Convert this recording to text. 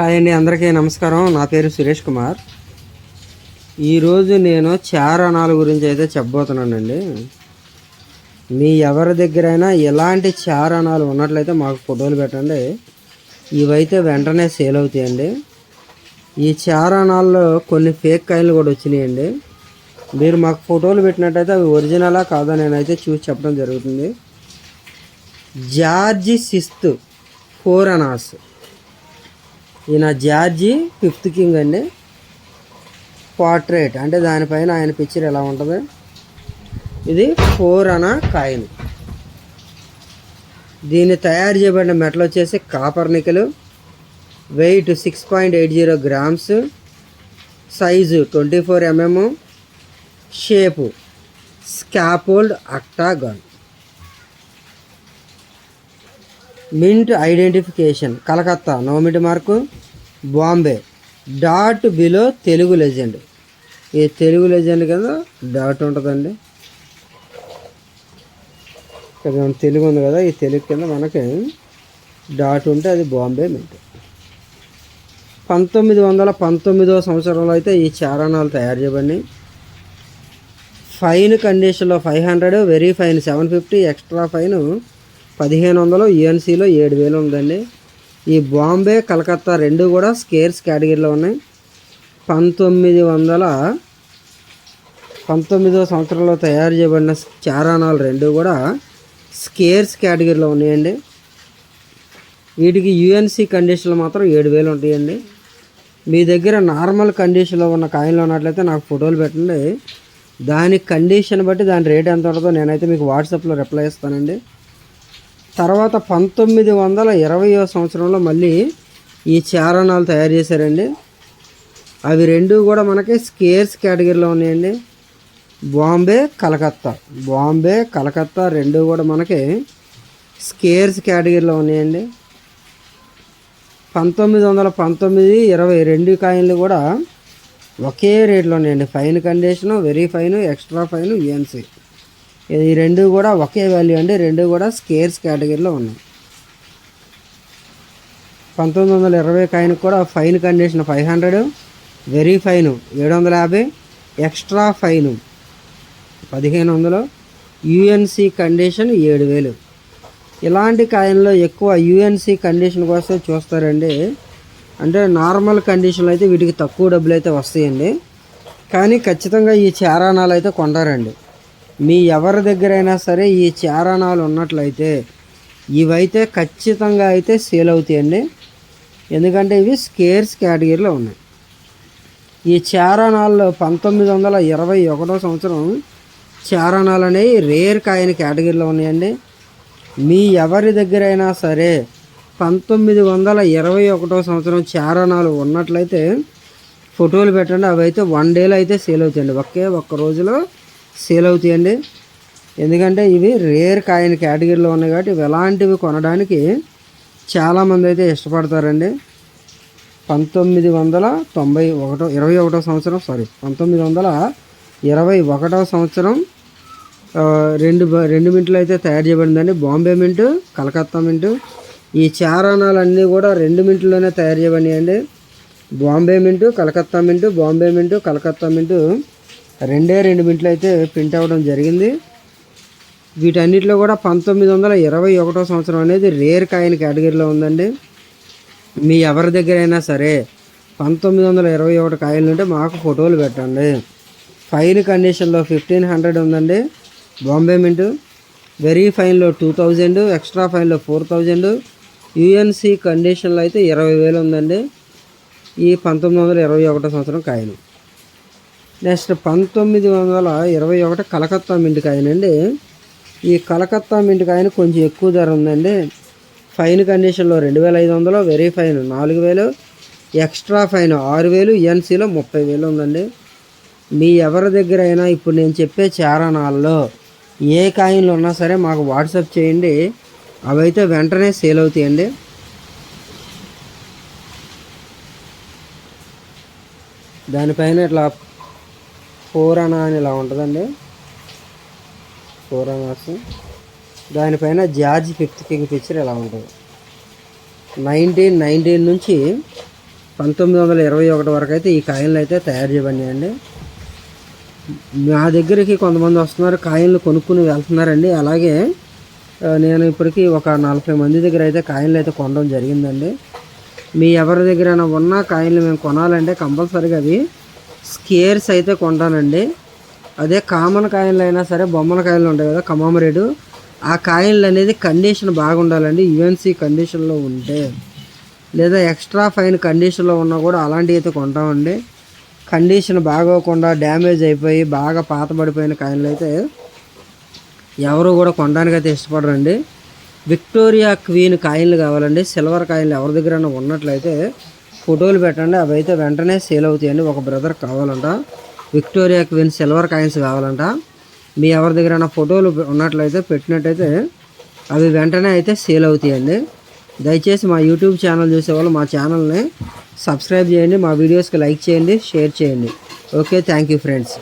Hi అండి అందరికీ నమస్కారం. నా పేరు సురేష్ కుమార్. ఈరోజు నేను చారణాల గురించి అయితే చెప్పబోతున్నానండి. మీ ఎవరి దగ్గరైనా ఎలాంటి చారణాలు ఉన్నట్లయితే మాకు ఫోటోలు పెట్టండి. ఇవైతే వెంటనే సేల్ అవుతాయండి. ఈ చారణాల్లో కొన్ని ఫేక్ కాయలు కూడా వచ్చినాయండి. మీరు మాకు ఫోటోలు పెట్టినట్టయితే అవి ఒరిజినలా కాదా నేనైతే చూసి చెప్పడం జరుగుతుంది. జార్జి సిస్తు ఫోర్ అనాస్. ఈయన జార్జి ఫిఫ్త్ కింగ్ అండి. పోర్ట్రేట్ అంటే దానిపైన ఆయన పిక్చర్ ఎలా ఉంటుంది? ఇది ఫోర్ అన కాయిన్. దీన్ని తయారు చేయబడిన మెటల్ వచ్చేసి copper nickel. Weight six point eight zero grams size twenty four MM shape scalloped octagon mint identification Calcutta నోమిటి mark Bombay. Dot below Telugu legend. ఈ తెలుగు లెజెండ్ కదా డాట్ ఉంటుందండి. ఇక్కడ తెలుగు ఉంది కదా ఈ తెలుగు కింద మనకి డాట్ ఉంటే అది బాంబే మింట్. పంతొమ్మిది వందల పంతొమ్మిదవ సంవత్సరంలో అయితే ఈ చారణాలు తయారు చేయబడినాయి ఫైన్ కండిషన్లో five hundred very fine seven fifty extra fine పదిహేను వందలు యుఎన్సీలో ఏడు వేలు ఉందండి. ఈ బాంబే కలకత్తా రెండు కూడా స్కేర్స్ కేటగిరీలో ఉన్నాయి. పంతొమ్మిది వందల పంతొమ్మిదో సంవత్సరంలో తయారు చేయబడిన చారాణాలు రెండు కూడా స్కేర్స్ కేటగిరీలో ఉన్నాయండి. వీటికి యుఎన్సీ కండిషన్లు మాత్రం ఏడు వేలు ఉంటాయండి. మీ దగ్గర నార్మల్ కండిషన్లో ఉన్న కాయిన్లు ఉన్నట్లయితే నాకు ఫోటోలు పెట్టండి. దాని కండిషన్ బట్టి దాని రేట్ ఎంత ఉంటుందో నేనైతే మీకు వాట్సాప్లో రిప్లై ఇస్తానండి తర్వాత పంతొమ్మిది వందల ఇరవయో సంవత్సరంలో మళ్ళీ ఈ చారణాలు తయారు చేశారండి. అవి రెండు కూడా మనకి స్కేర్స్ కేటగిరీలో ఉన్నాయండి. బాంబే కలకత్తా. బాంబే కలకత్తా రెండు కూడా మనకి స్కేర్స్ కేటగిరీలో ఉన్నాయండి. పంతొమ్మిది వందల పంతొమ్మిది ఇరవై రెండు కాయిన్లు కూడా ఒకే రేట్లో ఉన్నాయండి. Fine condition very fine extra fine UNC. ఈ రెండు కూడా ఒకే వాల్యూ అండి రెండు కూడా స్కేర్స్ కేటగిరీలో ఉన్నాయి. పంతొమ్మిది వందల ఇరవై కాయిన్ కూడా fine condition five hundred very fine ఏడు వందల యాభై ఎక్స్ట్రా ఫైన్ పదిహేను వందలు యుఎన్సి కండిషన్ ఏడు వేలు. ఇలాంటి కాయిన్లో ఎక్కువ యుఎన్సి కండిషన్ కోసం చూస్తారండి. అంటే నార్మల్ కండిషన్లో అయితే వీటికి తక్కువ డబ్బులు అయితే వస్తాయండి. కానీ ఖచ్చితంగా ఈ చారాణాలు అయితే కొంటారండి. మీ ఎవరి దగ్గరైనా సరే ఈ చారణాలు ఉన్నట్లయితే ఇవైతే ఖచ్చితంగా అయితే సేల్ అవుతాయండి. ఎందుకంటే ఇవి స్కేర్స్ కేటగిరీలో ఉన్నాయి. ఈ చారణాల్లో పంతొమ్మిది వందల ఇరవై ఒకటో సంవత్సరం చారణాలు అనేవి రేర్ కాయని కేటగిరీలో ఉన్నాయండి. మీ ఎవరి దగ్గరైనా సరే పంతొమ్మిది వందల ఇరవై ఒకటో సంవత్సరం చారణాలు ఉన్నట్లయితే ఫోటోలు పెట్టండి. అవి అయితే వన్ డేలో అయితే సేల్ అవుతాయండి. ఒకే ఒక్క రోజులో సేల్ అవుతాయండి. ఎందుకంటే ఇవి రేర్ కాయిన్ కేటగిరీలో ఉన్నాయి కాబట్టి ఇవి ఎలాంటివి కొనడానికి చాలామంది అయితే ఇష్టపడతారండి. పంతొమ్మిది వందల తొంభై ఒకటో ఇరవై ఒకటో సంవత్సరం సారీ పంతొమ్మిది వందల ఇరవై ఒకటో సంవత్సరం రెండు రెండు మింట్లు అయితే తయారు చేయబడిందండి. బాంబే మింటు కలకత్తా మింటు ఈ చారాణాలన్నీ కూడా రెండు మింట్లోనే తయారు చేయబడినాయండి. బాంబే మింటు కలకత్తా మింటు బాంబే మింటు కలకత్తా మింటు రెండే రెండు మింట్లు అయితే ప్రింట్ అవ్వడం జరిగింది. వీటన్నిటిలో కూడా పంతొమ్మిది వందల ఇరవై ఒకటో సంవత్సరం అనేది రేర్ కాయిన్ కేటగిరీలో ఉందండి. మీ ఎవరి దగ్గరైనా సరే పంతొమ్మిది వందల ఇరవై ఒకటి కాయలు ఉంటే మాకు ఫోటోలు పెట్టండి. ఫైన్ కండిషన్లో ఫిఫ్టీన్ హండ్రెడ్ ఉందండి. బాంబే మింట్ వెరీ ఫైన్లో టూ థౌజండ్ ఎక్స్ట్రా ఫైన్లో ఫోర్ థౌజండ్ యుఎన్సి కండిషన్లో అయితే ఇరవై వేలు ఉందండి. ఈ పంతొమ్మిది వందల ఇరవై ఒకటో సంవత్సరం కాయలు నెక్స్ట్ పంతొమ్మిది వందల ఇరవై ఒకటి కలకత్తా మిండికాయనండి ఈ కలకత్తా మింట్ కొంచెం ఎక్కువ ధర ఉందండి. ఫైన్ కండిషన్లో రెండు వేల ఐదు వందలు వెరీ ఫైన్ నాలుగు వేలు ఎక్స్ట్రా ఫైన్ ఆరు వేలు ఎన్సీలో ముప్పై వేలు ఉందండి. మీ ఎవరి దగ్గర అయినా ఇప్పుడు నేను చెప్పే చారణాల్లో ఏ కాయిన్లు ఉన్నా సరే మాకు వాట్సాప్ చేయండి. అవైతే వెంటనే సేల్ అవుతాయండి. దానిపైన ఇట్లా ఫోర్ అనా అని ఇలా ఉంటుందండి. ఫోర్ అనాస్ దానిపైన జార్జ్ ఫిఫ్త్ కింగ్ పిక్చర్ ఇలా ఉంటుంది? నైన్టీన్ నైన్టీన్ నుంచి పంతొమ్మిది వందల ఇరవై ఒకటి వరకు అయితే ఈ కాయిన్లు అయితే తయారు చేయబడినాయండి. మా దగ్గరికి కొంతమంది వస్తున్నారు కాయిన్లు కొనుక్కుని వెళ్తున్నారండి. అలాగే నేను ఇప్పటికీ ఒక నలభై మంది దగ్గర అయితే కాయిన్లు అయితే కొనడం జరిగిందండి. మీ ఎవరి దగ్గరైనా ఉన్న కాయిన్లు మేము కొనాలంటే కంపల్సరీగా అవి స్కేర్స్ అయితే కొంటానండి. అదే కామన్ కాయిన్లు అయినా సరే బొమ్మల కాయిన్లు ఉంటాయి కదా కమామరేడు. ఆ కాయిన్లు అనేది కండిషన్ బాగుండాలండి యుఎన్సీ కండిషన్లో ఉంటే. లేదా ఎక్స్ట్రా ఫైన్ కండిషన్లో ఉన్నా కూడా అలాంటివి అయితే కొంటామండి. కండిషన్ బాగోకుండా డ్యామేజ్ అయిపోయి బాగా పాతబడిపోయిన కాయిన్లు అయితే ఎవరు కూడా కొనడానికైతే ఇష్టపడరండి. విక్టోరియా క్వీన్ కాయిన్లు కావాలండి. సిల్వర్ కాయిన్లు ఎవరి దగ్గర ఉన్నట్లయితే ఫోటోలు పెట్టండి. అవి అయితే వెంటనే సేల్ అవుతాయండి. ఒక బ్రదర్ కావాలంట. విక్టోరియా క్వీన్ సిల్వర్ కాయిన్స్ కావాలంట. మీ ఎవరి దగ్గర ఫోటోలు ఉన్నట్లయితే పెట్టినట్టయితే అవి వెంటనే అయితే సేల్ అవుతాయండి. దయచేసి మా యూట్యూబ్ ఛానల్ చూసేవాళ్ళు మా ఛానల్ని సబ్స్క్రైబ్ చేయండి. మా వీడియోస్కి లైక్ చేయండి షేర్ చేయండి. Okay thank you friends.